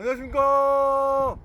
안녕하십니까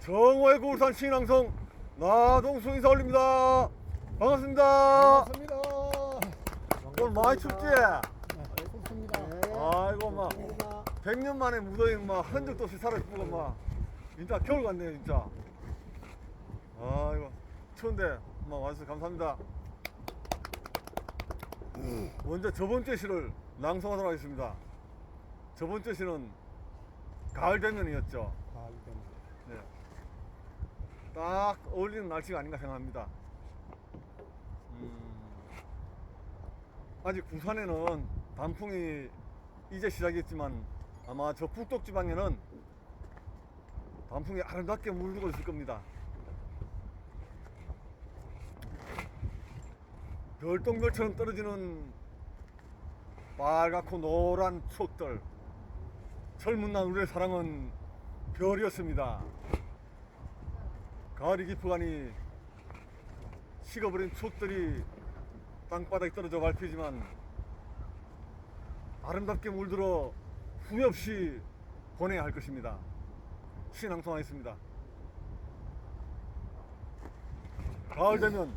정화의 고울산 신앙성 나동수 인사 올립니다 반갑습니다 반갑습니다. 오늘 많이 춥지? 네, 좋습니다. 아이고 막 감사합니다. 100년 만에 무더위 막 흔적도 없이 살아있고 막 진짜 겨울 같네요 진짜 아이고 추운데 막 와주셔서 감사합니다 먼저 저번주 시를 낭송하도록 하겠습니다 저번주 시는 가을 대면이었죠 아, 이건 네. 딱 어울리는 날씨가 아닌가 생각합니다. 음, 아직 부산에는 단풍이 이제 시작했지만 아마 저 북쪽 지방에는 단풍이 아름답게 물들고 있을 겁니다. 별똥별처럼 떨어지는 빨갛고 노란 추억들 날 우리의 사랑은 별이었습니다. 가을이 깊어가니 식어버린 추억들이 땅바닥에 떨어져 밟히지만 아름답게 물들어 후회 없이 보내야 할 것입니다. 신앙송하겠습니다. 가을 되면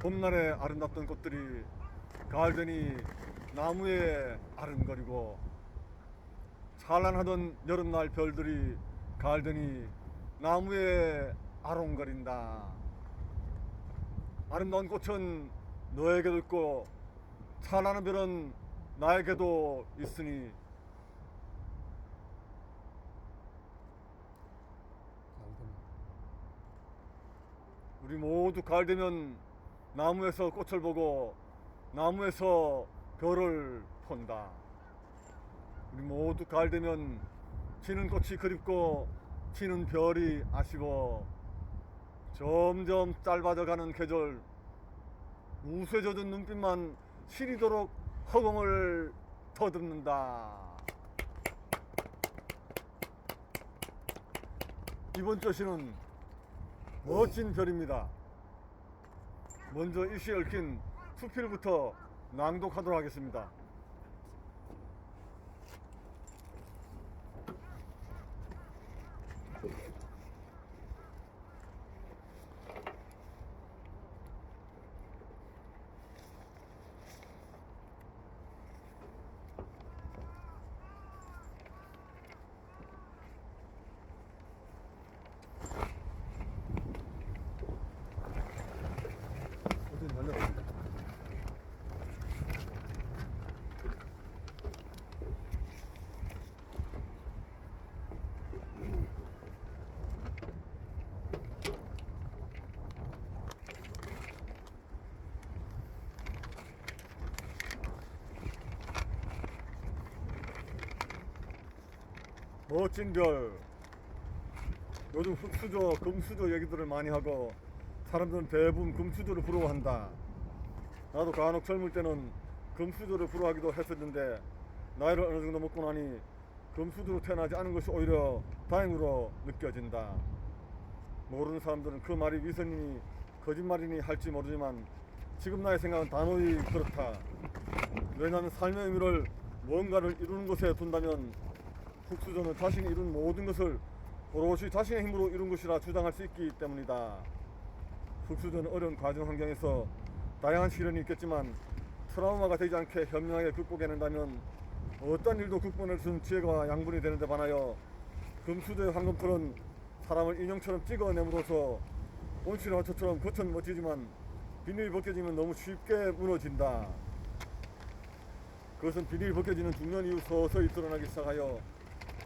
봄날에 아름답던 꽃들이 가을 되니 나무에 아른거리고 찬란하던 여름날 별들이 되니 나무에 아롱거린다. 아름다운 꽃은 너에게도 있고 찬란한 별은 나에게도 있으니 우리 모두 가을 되면 나무에서 꽃을 보고 나무에서 별을 본다. 우리 모두 가을 되면 지는 꽃이 그립고 지는 별이 아쉬워 점점 짧아져 가는 계절 우수에 젖은 눈빛만 시리도록 허공을 더듬는다. 이번 조시는 멋진 별입니다. 먼저 일시에 얽힌 수필부터 낭독하도록 하겠습니다. 어디 날려? 멋진 별. 요즘 흑수저, 금수저 얘기들을 많이 하고 사람들은 대부분 금수저를 부러워한다. 나도 간혹 젊을 때는 금수저를 부러워하기도 했었는데 나이를 어느 정도 먹고 나니 금수저로 태어나지 않은 것이 오히려 다행으로 느껴진다. 모르는 사람들은 그 말이 위선이니 거짓말이니 할지 모르지만 지금 나의 생각은 단호히 그렇다. 왜냐하면 삶의 의미를 무언가를 이루는 것에 둔다면 흑수저는 자신이 이룬 모든 것을 오롯이 자신의 힘으로 이룬 것이라 주장할 수 있기 때문이다. 흑수저는 어려운 과정 환경에서 다양한 시련이 있겠지만 트라우마가 되지 않게 현명하게 극복해낸다면 어떤 일도 극복할 수 있는 지혜가 양분이 되는데 반하여 금수저의 황금털은 사람을 인형처럼 찍어내므로써 온실의 화초처럼 겉은 멋지지만 비닐이 벗겨지면 너무 쉽게 무너진다. 그것은 비닐이 벗겨지는 중년 이후 서서히 드러나기 시작하여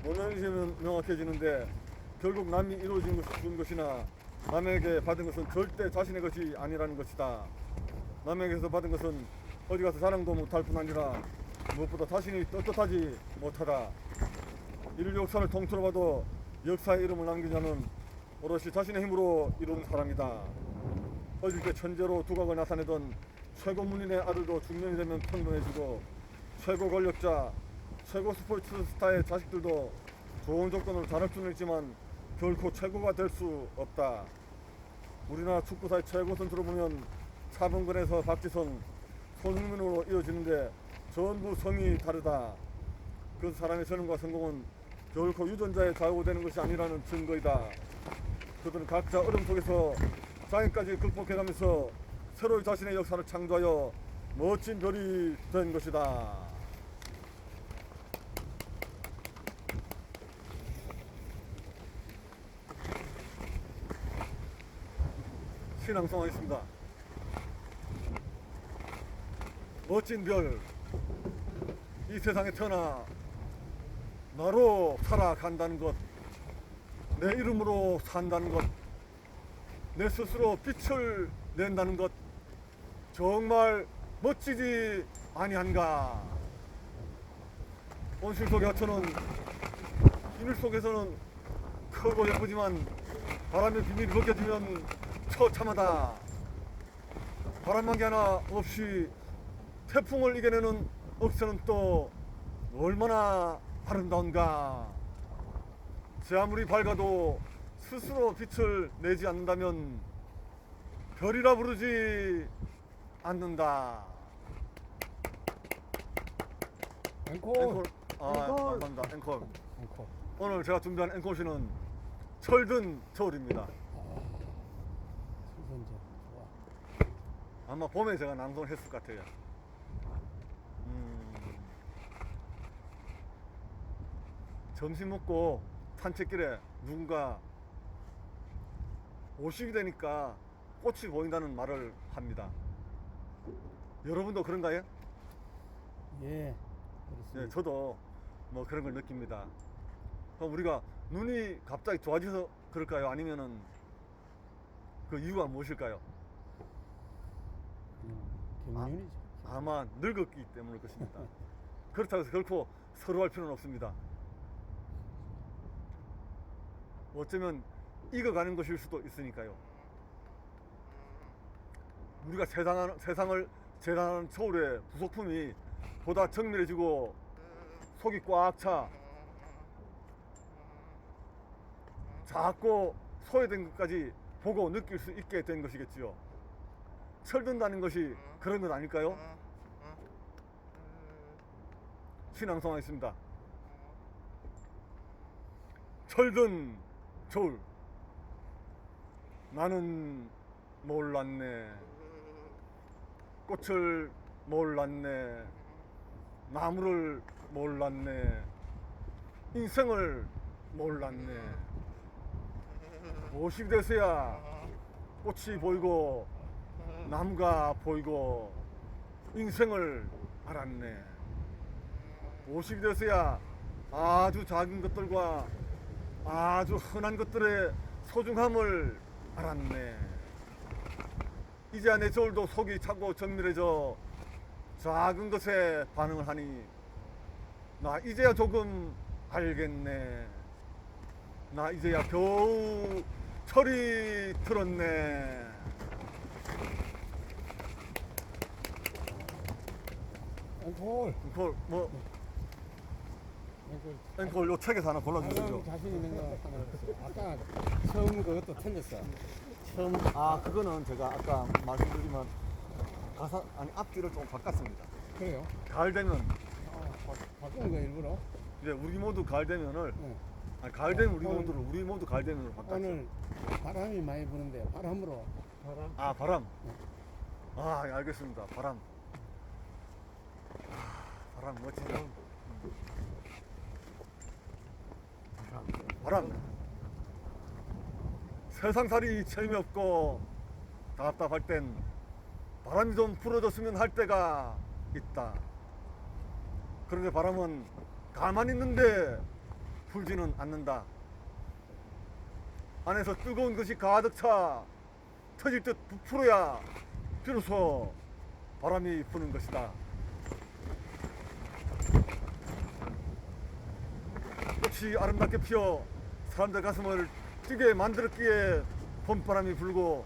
모양이면 명확해지는데 결국 남이 이루어진 것, 준 것이나 남에게 받은 것은 절대 자신의 것이 아니라는 것이다. 남에게서 받은 것은 어디 가서 자랑도 못할 뿐 아니라 무엇보다 자신이 떳떳하지 못하다. 인류 역사를 통틀어 봐도 역사의 이름을 남긴 자는 오롯이 자신의 힘으로 이룬 사람이다. 어릴 때 천재로 두각을 나타내던 최고 문인의 아들도 중년이 되면 평범해지고 최고 권력자, 최고 스포츠 스타의 자식들도 좋은 조건으로 잘할 수는 있지만 결코 최고가 될 수 없다. 우리나라 축구사의 최고 선수로 보면 차범근에서 박지성, 손흥민으로 이어지는데 전부 성이 다르다. 그 사람의 재능과 성공은 결코 유전자에 좌우되는 것이 아니라는 증거이다. 그들은 각자 어려움 속에서 장애까지 극복해가면서 새로이 자신의 역사를 창조하여 멋진 별이 된 것이다. 신앙송하겠습니다. 멋진 별, 이 세상에 태어나 나로 살아간다는 것, 내 이름으로 산다는 것, 내 스스로 빛을 낸다는 것, 정말 멋지지 아니한가. 온실 속의 하천은 비늘 속에서는 크고 예쁘지만 바람의 비밀이 벗겨지면 처참하다. 바람만 게 하나 없이 태풍을 이겨내는 억새는 또 얼마나 아름다운가. 제 아무리 밝아도 스스로 빛을 내지 않는다면 별이라 부르지 않는다. 앵콜. 앵콜. 아, 앵콜. 감사합니다. 앵콜. 앵콜. 오늘 제가 준비한 앵콜 시는 철든 저울입니다. 수선제. 좋아. 아마 봄에 제가 낭송했을 것 같아요. 음, 점심 먹고 산책길에 누군가 오시게 되니까 꽃이 보인다는 말을 합니다. 여러분도 그런가요? 예. 그렇습니다. 네, 저도 뭐 그런 걸 느낍니다. 그럼 우리가 눈이 갑자기 좋아져서 그럴까요? 아니면은 그 이유가 무엇일까요? 음, 경륜이죠. 아마 늙었기 때문일 것입니다. 그렇다고 해서 결코 서로 할 필요는 없습니다. 어쩌면 익어가는 것일 수도 있으니까요. 우리가 세상, 세상을 재단하는 서울의 부속품이 보다 정밀해지고 속이 꽉 차 작고 소외된 것까지 보고 느낄 수 있게 된 것이겠지요. 철든다는 것이 그런 건 아닐까요? 신앙송하겠습니다. 철든 저울. 나는 몰랐네. 꽃을 몰랐네. 나무를 몰랐네. 인생을 몰랐네. 50 돼서야 꽃이 보이고 나무가 보이고 인생을 알았네 50이 돼서야 아주 작은 것들과 아주 흔한 것들의 소중함을 알았네. 이제야 내 저울도 속이 차고 정밀해져 작은 것에 반응을 하니 나 이제야 조금 알겠네. 나 이제야 겨우 철이 들었네. 앵콜. 앵콜 뭐 앵콜. 앵콜 요 책에서 하나 골라주시죠. 자신 있는 거 하나. 아까 처음 그것도 틀렸어. 처음 아 그거는 제가 아까 말씀드리면 가사 아니 앞뒤를 좀 바꿨습니다. 그래요? 가을 되면 아, 바, 바꾼 거 일부러? 이제 우리 모두 가을 되면을 네. 아니 가을 되면 우리 어, 모두 우리 모두 가을 되면으로 바꿨죠. 오늘 바람이 많이 부는데 바람으로 바람. 아 바람. 아 예, 알겠습니다. 바람. 아, 바람 멋지죠. 바람. 세상살이 재미없고 답답할 땐 바람이 좀 불어줬으면 할 때가 있다. 그런데 바람은 가만히 있는데 불지는 않는다. 안에서 뜨거운 것이 가득 차 터질 듯 부풀어야 비로소 바람이 부는 것이다. 꽃이 아름답게 피어 사람들 가슴을 뛰게 만들었기에 봄바람이 불고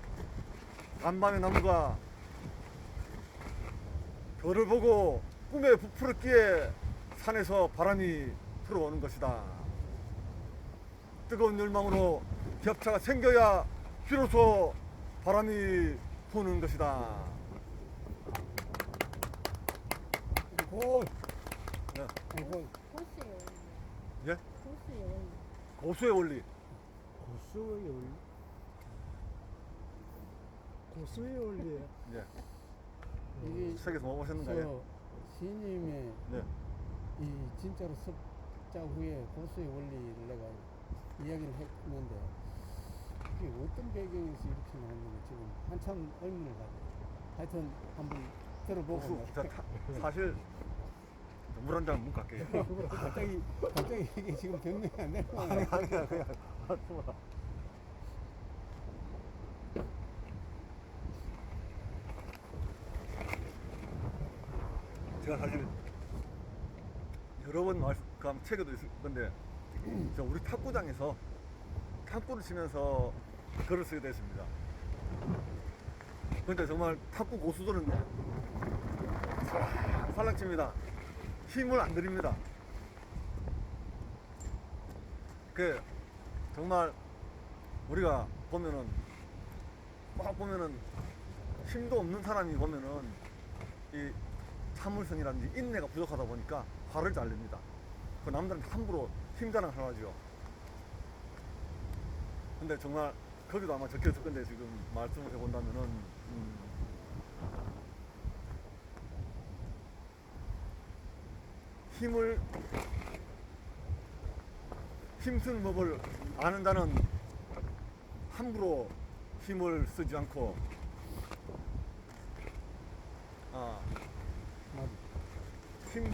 간밤의 나무가 별을 보고 꿈에 부풀었기에 산에서 바람이 불어오는 것이다. 뜨거운 열망으로 격차가 생겨야 비로소 바람이 부는 것이다. 앵콜. 네. 예? 고수의 원리. 고수의 원리. 고수의 원리. 고수의 원리. 예. 이게 책에서 뭐 보셨는가요? 저 스님의 네. 이 진짜로 섭자 후에 고수의 원리를 내가 이야기를 했는데 이게 어떤 배경에서 이렇게 나왔는지 지금 한참 의문을 가지고 하여튼 한번 들어보고 고수. 사실 물 한 잔 못 갈게요. 갑자기 갑자기 이게 지금 변명이 안 되는 거야. 아니 아니야 그냥 맞습니다. 제가 사실 여러 번 말씀 그 책에도 있을 건데 저 우리 탁구장에서 탁구를 치면서 글을 쓰게 됐습니다. 근데 정말 탁구 고수들은 살랑칩니다. 힘을 안 들입니다. 그 정말 우리가 보면은 막 보면은 힘도 없는 사람이 보면은 이 참을성이라든지 인내가 부족하다 보니까 화를 잘 냅니다. 그 남들은 함부로 힘자랑 하죠. 근데 정말 거기도 아마 적혀 있을 건데 지금 말씀을 해본다면은 음, 힘을 힘쓰는 법을 아는 다는 함부로 힘을 쓰지 않고 아. 힘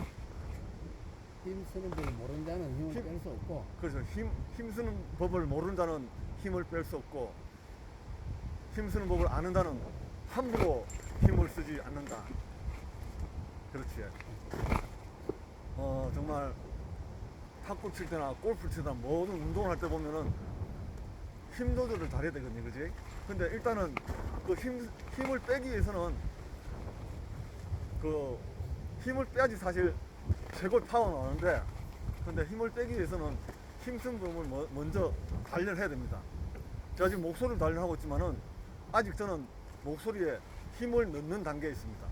힘 쓰는 걸 모르는 자는 힘을 힘- 뺄 수 없고 그래서 힘 힘쓰는 법을 자는 힘을 뺄 수 없고 힘쓰는 법을 아는 자는 함부로 힘을 쓰지 않는다. 그렇지. 어 정말 탁구 칠 때나 골프 칠 때나 모든 운동을 할 때 보면은 힘 조절을 잘해야 되거든요, 그지? 근데 일단은 그 힘, 힘을 빼기 위해서는 그 힘을 빼야지 사실 최고의 파워가 나오는데 근데 힘을 빼기 위해서는 힘쓴 부분을 뭐- 먼저 단련해야 됩니다. 제가 지금 목소리를 단련하고 있지만은 아직 저는 목소리에 힘을 넣는 단계에 있습니다.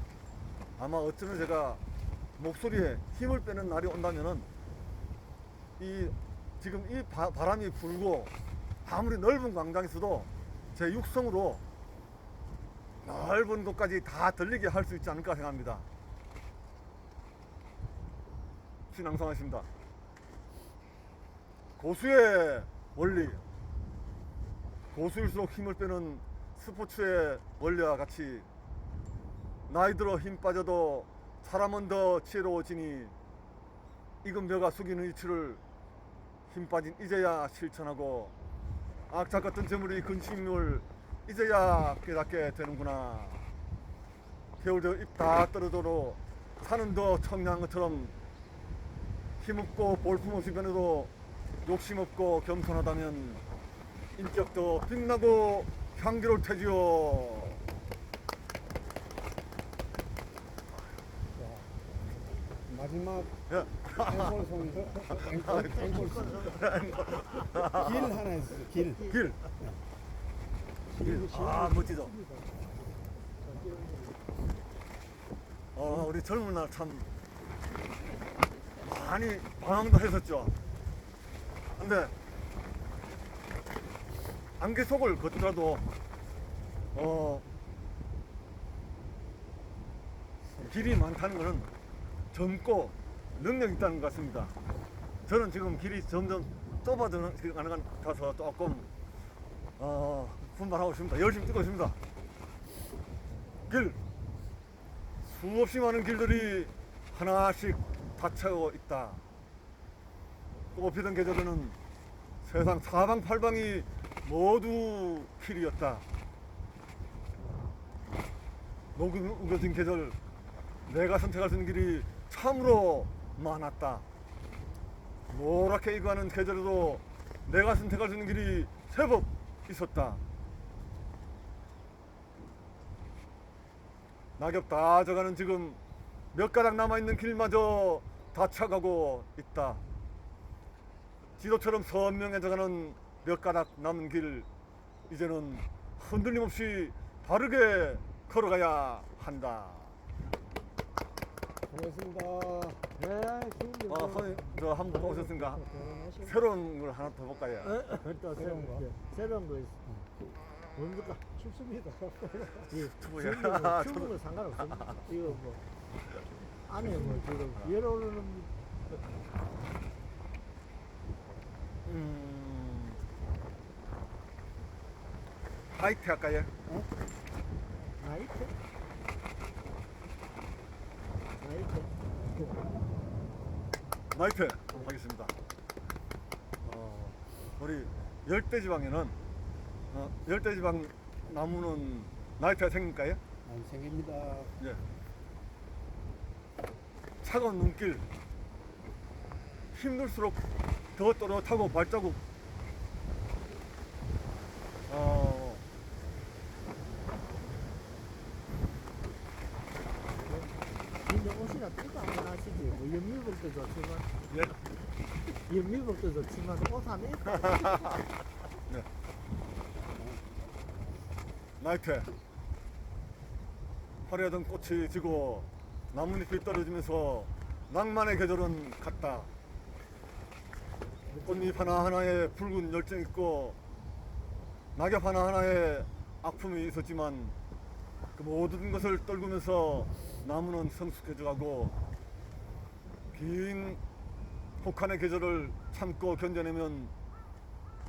아마 어쩌면 제가 목소리에 힘을 빼는 날이 온다면은 이 지금 이 바, 바람이 불고 아무리 넓은 광장에서도 제 육성으로 넓은 곳까지 다 들리게 할 수 있지 않을까 생각합니다. 신앙성하십니다. 고수의 원리 고수일수록 힘을 빼는 스포츠의 원리와 같이 나이 들어 힘 빠져도 사람은 더 지혜로워지니 익은 벼가 숙이는 이치를 힘 빠진 이제야 실천하고 악착 같은 재물이 근심을 이제야 깨닫게 되는구나. 겨울저 입다 떨어져도 산은 더 청량한 것처럼 힘없고 볼품없이 변해도 욕심없고 겸손하다면 인격도 빛나고 향기로울 테지요 자, 마지막 앵콜 앵콜송 길 하나 있어요 길 길. 길. 아 멋지죠. 어 우리 젊은 날 참 많이 방황도 했었죠. 근데 안개 속을 걷더라도 어 길이 많다는 것은 젊고 능력 있다는 것 같습니다. 저는 지금 길이 점점 좁아지는 가는 것 같아서 조금 어, 분발하고 있습니다. 열심히 뛰고 있습니다. 길 수없이 많은 길들이 하나씩 닫혀고 있다. 꽃피던 계절에는 세상 사방팔방이 모두 길이었다. 녹이 우겨진 계절 내가 선택할 수 있는 길이 참으로 많았다. 노랗게 익어가는 계절에도 내가 선택할 수 있는 길이 제법 있었다. 낙엽 다 져가는 지금 몇 가닥 남아있는 길마저 닫혀가고 있다. 지도처럼 선명해져가는 몇 가닥 남은 길 이제는 흔들림 없이 바르게 걸어가야 한다. 고맙습니다 아, 선생님, 저 한번 오셨습니까? 결혼하시고. 새로운 걸 하나 더 볼까요? 또 새로운 거? 예, 새로운 거 있어. 뭡니까? 춥습니다. 예, 추워요. 추운 거 상관없습니다. 이거 뭐 안에 뭐 지금 열오르는 음, 하이트 할까요? 나이트? 나이트? 나이트 하겠습니다. 어, 우리 열대지방에는 어, 열대지방 나무는 나이트가 생길까요? 안 생깁니다. 예. 차가운 눈길 힘들수록 더 또렷하고 발자국 어, 옷이나 뜯고 한번 하시지. 뭐 연미복도 좋지만, 예. 연미복도 좋지만 옷 안에 네. 나이트 화려하던 꽃이 지고 나뭇잎이 떨어지면서 낭만의 계절은 갔다 꽃잎 하나하나에 붉은 열정 있고 낙엽 하나하나에 아픔이 있었지만 그 모든 것을 떨구면서 나무는 성숙해져가고 긴 혹한의 계절을 참고 견뎌내면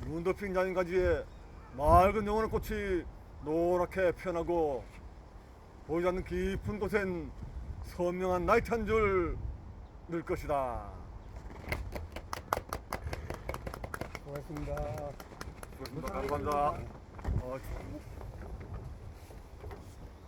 눈 덮인 야인 가지에 맑은 영원한 꽃이 노랗게 피어나고 보이지 않는 깊은 곳엔 선명한 나이트 한 줄 늘 것이다. 고맙습니다. 고맙습니다. 감사합니다. 어,